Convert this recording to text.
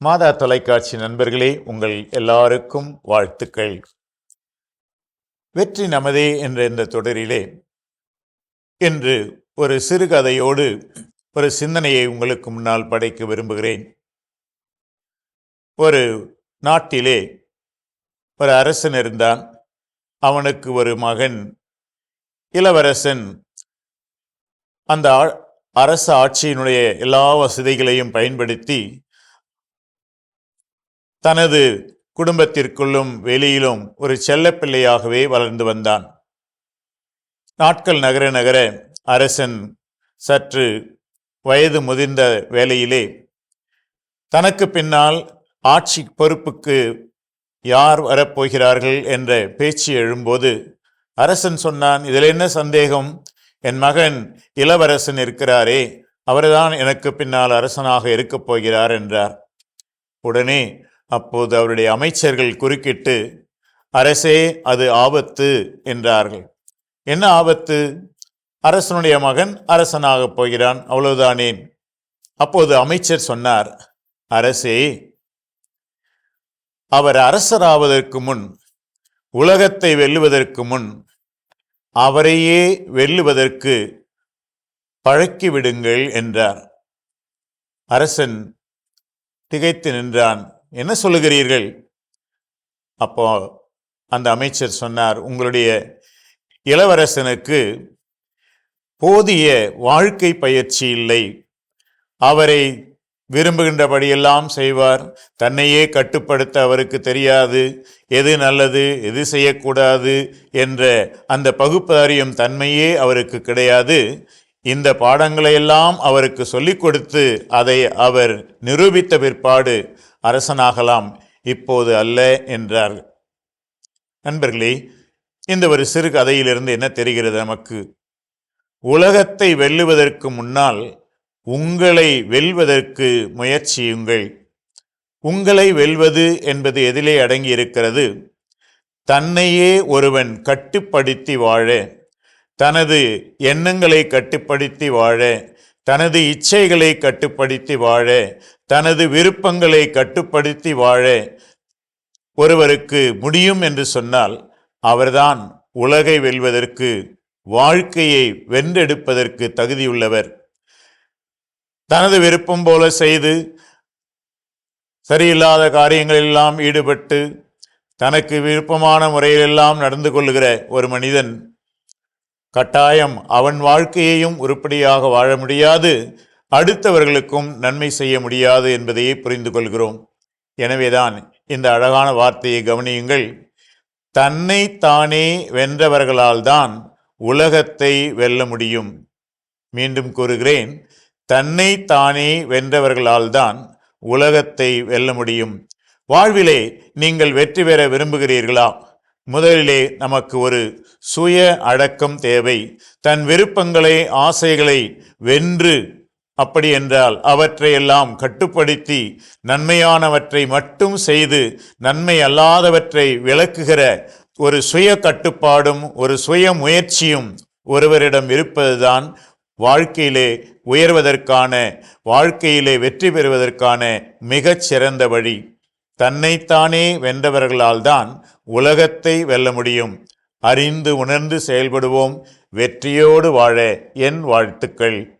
மாதா தொலைக்காட்சி நண்பர்களே உங்கள் எல்லாருக்கும் வாழ்த்துக்கள். வெற்றி நமதே என்ற இந்த தொடரிலே இன்று ஒரு சிறுகதையோடு ஒரு சிந்தனையை உங்களுக்கு முன்னால் படைக்க விரும்புகிறேன். ஒரு நாட்டிலே ஒரு அரசன் இருந்தான். அவனுக்கு ஒரு மகன். இளவரசன் அந்த அரச ஆட்சியினுடைய எல்லா வசதிகளையும் பயன்படுத்தி தனது குடும்பத்திற்குள்ளும் வெளியிலும் ஒரு செல்லப்பிள்ளையாகவே வளர்ந்து வந்தான். நாட்கள் நகர நகர அரசன் சற்று வயது முதிர்ந்த வேளையிலே தனக்கு பின்னால் ஆட்சி பொறுப்புக்கு யார் வரப்போகிறார்கள் என்ற பேச்சு எழும்போது அரசன் சொன்னான் இதில் என்ன சந்தேகம்? என் மகன் இளவரசன் இருக்கிறாரே அவர்தான் எனக்கு பின்னால் அரசனாக இருக்கப் போகிறார் என்றார். உடனே அப்போது அவருடைய அமைச்சர்கள் குறுக்கிட்டு அரசே அது ஆபத்து என்றார்கள். என்ன ஆபத்து? அரசனுடைய மகன் அரசனாகப் போகிறான் அவ்வளவுதானேன் அப்போது அமைச்சர் சொன்னார் அரசே அவர் அரசராவதற்கு முன் உலகத்தை வெல்லுவதற்கு முன் அவரையே வெல்லுவதற்கு பழக்கிவிடுங்கள் என்றார். அரசன் திகைத்து நின்றான் என்ன சொல்லுகிறீர்கள்? அப்போ அந்த அமைச்சர் சொன்னார் உங்களுடைய இளவரசனுக்கு போதிய வாழ்க்கை பயிற்சி இல்லை. அவரை விரும்புகின்றபடியெல்லாம் செய்வார். தன்னையே கட்டுப்படுத்த அவருக்கு தெரியாது. எது நல்லது எது செய்யக்கூடாது என்ற அந்த பகுப்பறியும் தன்மையே அவருக்கு கிடையாது. இந்த பாடங்களையெல்லாம் அவருக்கு சொல்லிக் கொடுத்து அதை அவர் நிரூபித்த பிற்பாடு அரசனாகலாம் இப்போது அல்ல என்றார். நண்பர்களே இந்த ஒரு சிறு கதையிலிருந்து என்ன தெரிகிறது நமக்கு? உலகத்தை வெல்லுவதற்கு முன்னால் உங்களை வெல்வதற்கு முயற்சியுங்கள். உங்களை வெல்வது என்பது எதிலே அடங்கி இருக்கிறது தன்னையே ஒருவன் கட்டுப்படுத்தி வாழ தனது எண்ணங்களை கட்டுப்படுத்தி வாழ தனது இச்சைகளை கட்டுப்படுத்தி வாழ தனது விருப்பங்களை கட்டுப்படுத்தி வாழ ஒருவருக்கு முடியும் என்று சொன்னால் அவர்தான் உலகை வெல்வதற்கு வாழ்க்கையை வென்றெடுப்பதற்கு தகுதியுள்ளவர். தனது விருப்பம் போல செய்து சரியில்லாத காரியங்களெல்லாம் ஈடுபட்டு தனக்கு விருப்பமான முறையிலெல்லாம் நடந்து கொள்ளுகிற ஒரு மனிதன் கட்டாயம் அவன் வாழ்க்கையையும் உருப்படியாக வாழ முடியாது. அடுத்தவர்களுக்கும் நன்மை செய்ய முடியாது என்பதையே புரிந்து கொள்கிறோம். எனவேதான் இந்த அழகான வார்த்தையை கவனியுங்கள். தன்னை தானே வென்றவர்களால்தான் உலகத்தை வெல்ல முடியும். மீண்டும் கூறுகிறேன் தன்னை தானே வென்றவர்களால்தான் உலகத்தை வெல்ல முடியும். வாழ்விலே நீங்கள் வெற்றி பெற விரும்புகிறீர்களா? முதலிலே நமக்கு ஒரு சுய அடக்கம் தேவை. தன் விருப்பங்களை ஆசைகளை வென்று அப்படி என்றால் அவற்றையெல்லாம் கட்டுப்படுத்தி நன்மையானவற்றை மட்டும் செய்து நன்மை அல்லாதவற்றை விளக்குகிற ஒரு சுய கட்டுப்பாடும் ஒரு சுய முயற்சியும் ஒருவரிடம் இருப்பதுதான் வாழ்க்கையிலே உயர்வதற்கான வாழ்க்கையிலே வெற்றி பெறுவதற்கான மிகச் சிறந்த வழி. தன்னைத்தானே வென்றவர்களால் தான் உலகத்தை வெல்ல முடியும். அறிந்து உணர்ந்து செயல்படுவோம். வெற்றியோடு வாழ என் வாழ்த்துக்கள்.